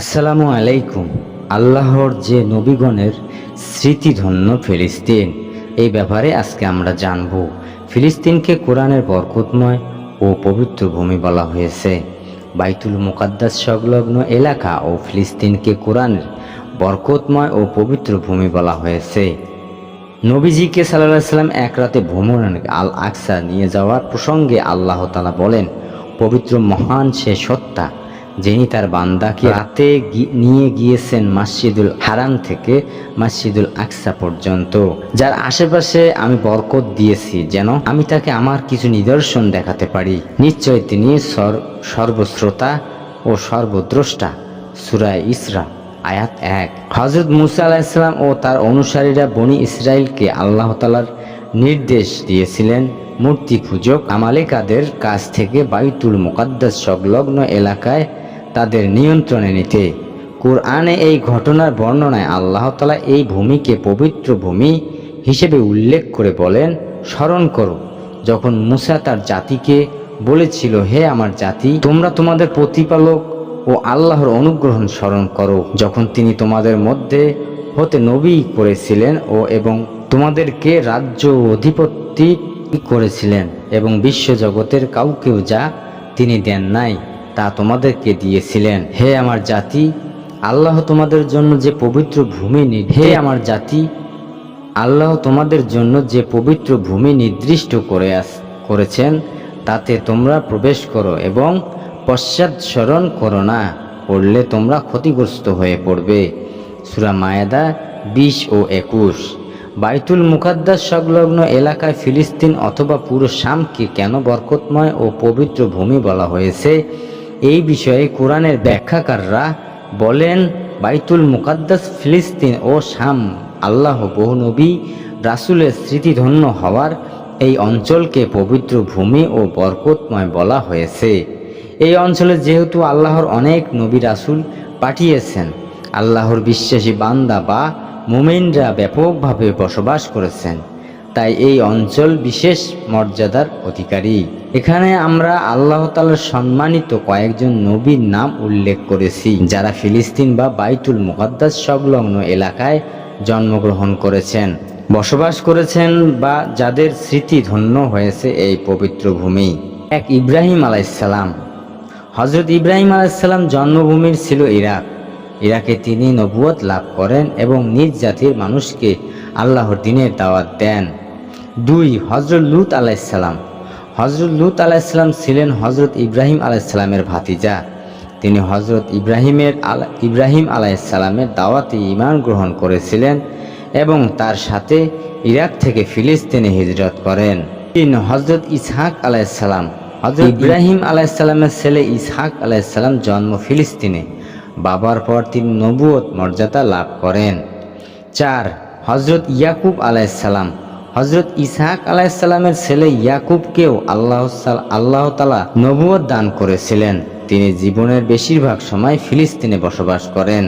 আসসালামু আলাইকুম। আল্লাহর যে নবীগণের স্মৃতিধন্য ফিলিস্তিন, এই ব্যাপারে আজকে আমরা জানব। ফিলিস্তিনকে কোরআনের বরকতময় ও পবিত্র ভূমি বলা হয়েছে। বাইতুল মুকাদ্দাস সংলগ্ন এলাকা ও ফিলিস্তিনকে কোরআনের বরকতময় ও পবিত্র ভূমি বলা হয়েছে। নবীজিকে সাল্লাহ সাল্লাম এক রাতে ভ্রমণ আল আকসা নিয়ে যাওয়ার প্রসঙ্গে আল্লাহ তালা বলেন, পবিত্র মহান সে সত্তা যিনি তার বান্দাকে রাতে নিয়ে গিয়েছেন মসজিদুল হারাম থেকে মসজিদুল আকসা পর্যন্ত। যার আশেপাশে আমি বরকত দিয়েছি যেন আমি তাকে আমার কিছু নিদর্শন দেখাতে পারি। নিশ্চয় তিনি সর- সর্বশ্রোতা ও সর্বদ্রষ্টা। সুরায় ইসরা, আয়াত এক। হজরত মুসা আলাহিসাল্লাম ও তার অনুসারীরা বনি ইসরায়েলকে আল্লাহ তালার নির্দেশ দিয়েছিলেন, মূর্তি পূজক আমালিকাদের কাছ থেকে বাইতুল মুকাদ্দাস সংলগ্ন এলাকায় তাদের নিয়ন্ত্রণে নিতে। কোরআনে এই ঘটনার বর্ণনায় আল্লাহ তালা এই ভূমিকে পবিত্র ভূমি হিসেবে উল্লেখ করে বলেন, স্মরণ করো, যখন মুসা তার জাতিকে বলেছিল, হে আমার জাতি, তোমরা তোমাদের প্রতিপালক ও আল্লাহর অনুগ্রহ স্মরণ করো। যখন তিনি তোমাদের মধ্যে হতে নবী করেছিলেন ও এবং তোমাদেরকে রাজ্য ও অধিপতি করেছিলেন এবং বিশ্বজগতের কাউকেও যা তিনি দেন নাই। তা তোমাদেরকে দিয়েছিলেন। হে আমার জাতি, আল্লাহ তোমাদের জন্য যে পবিত্র ভূমি হে আমার জাতি, আল্লাহ তোমাদের জন্য যে পবিত্র ভূমি নির্দিষ্ট করে করেছেন, তাতে তোমরা প্রবেশ করো এবং পশ্চাৎসরণ করো না, পড়লে তোমরা ক্ষতিগ্রস্ত হয়ে পড়বে। সুরা মায়াদা বিশ ও একুশ। বাইতুল মুকাদ্দাস সংলগ্ন এলাকায় ফিলিস্তিন অথবা পুরো শামকে কেন বরকতময় ও পবিত্র ভূমি বলা হয়েছে? এই বিষয়ে কোরআনের ব্যাখ্যাকাররা বলেন, বাইতুল মুকাদ্দাস ফিলিস্তিন ও শাম, আল্লাহ বহু নবী, রাসুলের স্মৃতিধন্য হওয়ার এই অঞ্চলকে পবিত্র ভূমি ও বরকতময় বলা হয়েছে। এই অঞ্চলে যেহেতু আল্লাহর অনেক নবী রাসুল পাঠিয়েছেন, আল্লাহর বিশ্বাসী বান্দা বা মুমিনরা ব্যাপকভাবে বসবাস করেছেন। তাই এই অঞ্চল বিশেষ মর্যাদার অধিকারী। এখানে আমরা আল্লাহ তালার সম্মানিত কয়েকজন নবীর নাম উল্লেখ করেছি, যারা ফিলিস্তিন বা বাইতুল মুকাদ্দাস সংলগ্ন এলাকায় জন্মগ্রহণ করেছেন, বসবাস করেছেন বা যাদের স্মৃতি ধন্য হয়েছে এই পবিত্র ভূমি। এক ইব্রাহিম আলাইসাল্লাম হজরত ইব্রাহিম আলাইসাল্লাম জন্মভূমির ছিল ইরাক। ইরাকে তিনি নবুয়ত লাভ করেন এবং নিজ জাতির মানুষকে আল্লাহর দিনের দাওয়াত দেন। দুই হজরত লুত আলাইসাল্লাম হজরত লুত আলাইসাল্লাম ছিলেন হজরত ইব্রাহিম আলাইসাল্লামের ভাতিজা। তিনি হজরত ইব্রাহিমের আলা ইব্রাহিম আলাইসাল্লামের দাওয়াতে ইমান গ্রহণ করেছিলেন এবং তার সাথে ইরাক থেকে ফিলিস্তিনে হিজরত করেন। তিন হজরত ইসহাক আলাইসাল্লাম হজরত ইব্রাহিম আলাইসাল্লামের ছেলে ইসহাক আলাইসাল্লাম জন্ম ফিলিস্তিনে। বাবার পর তিনি নবুয়ত মর্যাদা লাভ করেন। চার হজরত ইয়াকুব আলাইসাল্লাম হজরত ইসহাক আলাইসাল্লামের ছেলে ইয়াকুবকেও আল্লাহ আল্লাহ তালা নবুয়ত দান করেছিলেন। তিনি জীবনের বেশিরভাগ সময় ফিলিস্তিনে বসবাস করেন।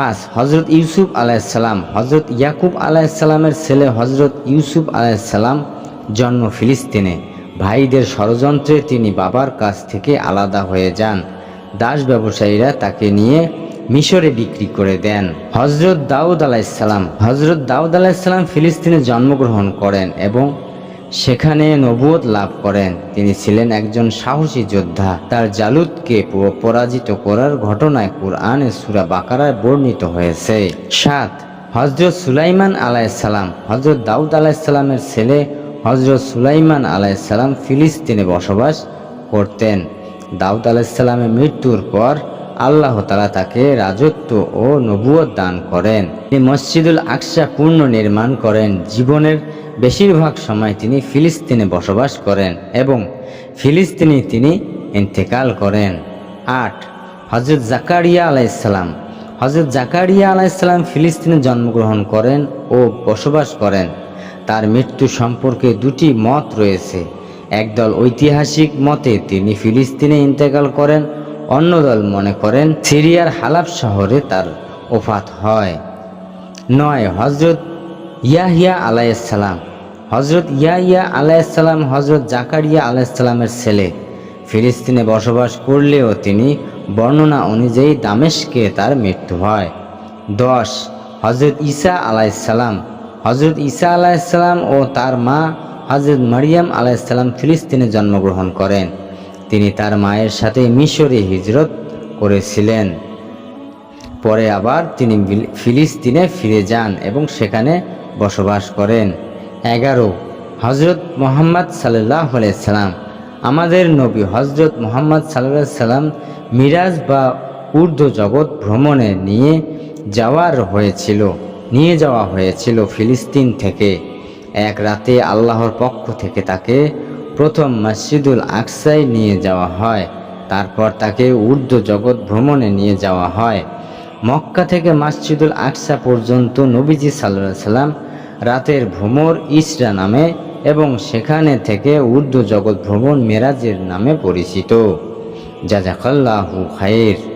পাঁচ হজরত ইউসুফ আলাইসাল্লাম হজরত ইয়াকুব আলাইসাল্লামের ছেলে হজরত ইউসুফ আলাইসাল্লাম জন্ম ফিলিস্তিনে। ভাইদের ষড়যন্ত্রে তিনি বাবার কাছ থেকে আলাদা হয়ে যান। দাস ব্যবসায়ীরা তাকে নিয়ে মিশরে বিক্রি করে দেন। হজরত দাউদ আলাইসাল্লাম হজরত দাউদ আলাইসাল্লাম ফিলিস্তিনে জন্মগ্রহণ করেন এবং সেখানে নবুয়ত লাভ করেন। তিনি ছিলেন একজন সাহসী যোদ্ধা। তার জালুদকে পরাজিত করার ঘটনায় কুরআনে সুরা বাকারায় বর্ণিত হয়েছে। সাত হজরত সুলাইমান আলাইসাল্লাম হজরত দাউদ আলাইসাল্লামের ছেলে হজরত সুলাইমান আলাইসাল্লাম ফিলিস্তিনে বসবাস করতেন। দাউদ আলাইসাল্লামের মৃত্যুর পর আল্লাহ তালা তাকে রাজত্ব ও নবুয়ত দান করেন। তিনি মসজিদুল আকসা পূর্ণ নির্মাণ করেন। জীবনের বেশিরভাগ সময় তিনি ফিলিস্তিনে বসবাস করেন এবং ফিলিস্তিনে তিনি ইন্তেকাল করেন। আট হজরত জাকারিয়া আলাইসাল্লাম হজরত জাকারিয়া আলাইসাল্লাম ফিলিস্তিনে জন্মগ্রহণ করেন ও বসবাস করেন। তার মৃত্যু সম্পর্কে দুটি মত রয়েছে। একদল ঐতিহাসিক মতে তিনি ফিলিস্তিনে ইন্তেকাল করেন, অন্য দল মনে করেন সিরিয়ার হালাব শহরে তার ওফাত হয়। নয় হজরত ইয়াহিয়া আলাইসাল্লাম হজরত ইয়াহিয়া আলাইসাল্লাম হজরত জাকারিয়া আলাইসাল্লামের ছেলে। ফিলিস্তিনে বসবাস করলেও তিনি বর্ণনা অনুযায়ী দামেশকে তার মৃত্যু হয়। দশ হজরত ঈসা আলাইসাল্লাম হজরত ঈসা আলাইসাল্লাম ও তার মা হজরত মারিয়াম আলাইসাল্লাম ফিলিস্তিনে জন্মগ্রহণ করেন। তিনি তার মায়ের সাথে মিশরে হিজরত করেছিলেন। পরে আবার তিনি ফিলিস্তিনে ফিরে যান এবং সেখানে বসবাস করেন। এগারো হজরত মোহাম্মদ সাল্লাহ সাল্লাম আমাদের নবী হজরত মোহাম্মদ সাল্লাহ সাল্লাম মিরাজ বা ঊর্ধ্ব জগৎ ভ্রমণে নিয়ে যাওয়ার হয়েছিল, নিয়ে যাওয়া হয়েছিল ফিলিস্তিন থেকে। এক রাতে আল্লাহর পক্ষ থেকে তাকে প্রথম মসজিদুল আকসায় নিয়ে যাওয়া হয়। তারপর তাকে ঊর্ধ্ব জগৎ ভ্রমণে নিয়ে যাওয়া হয়। মক্কা থেকে মসজিদুল আকসা পর্যন্ত নবীজি সাল্লাহ সাল্লাম রাতের ভ্রমর ইসরা নামে এবং সেখানে থেকে ঊর্ধ্ব জগৎ ভ্রমণ মেরাজের নামে পরিচিত। জাজাকাল্লাহু খায়ের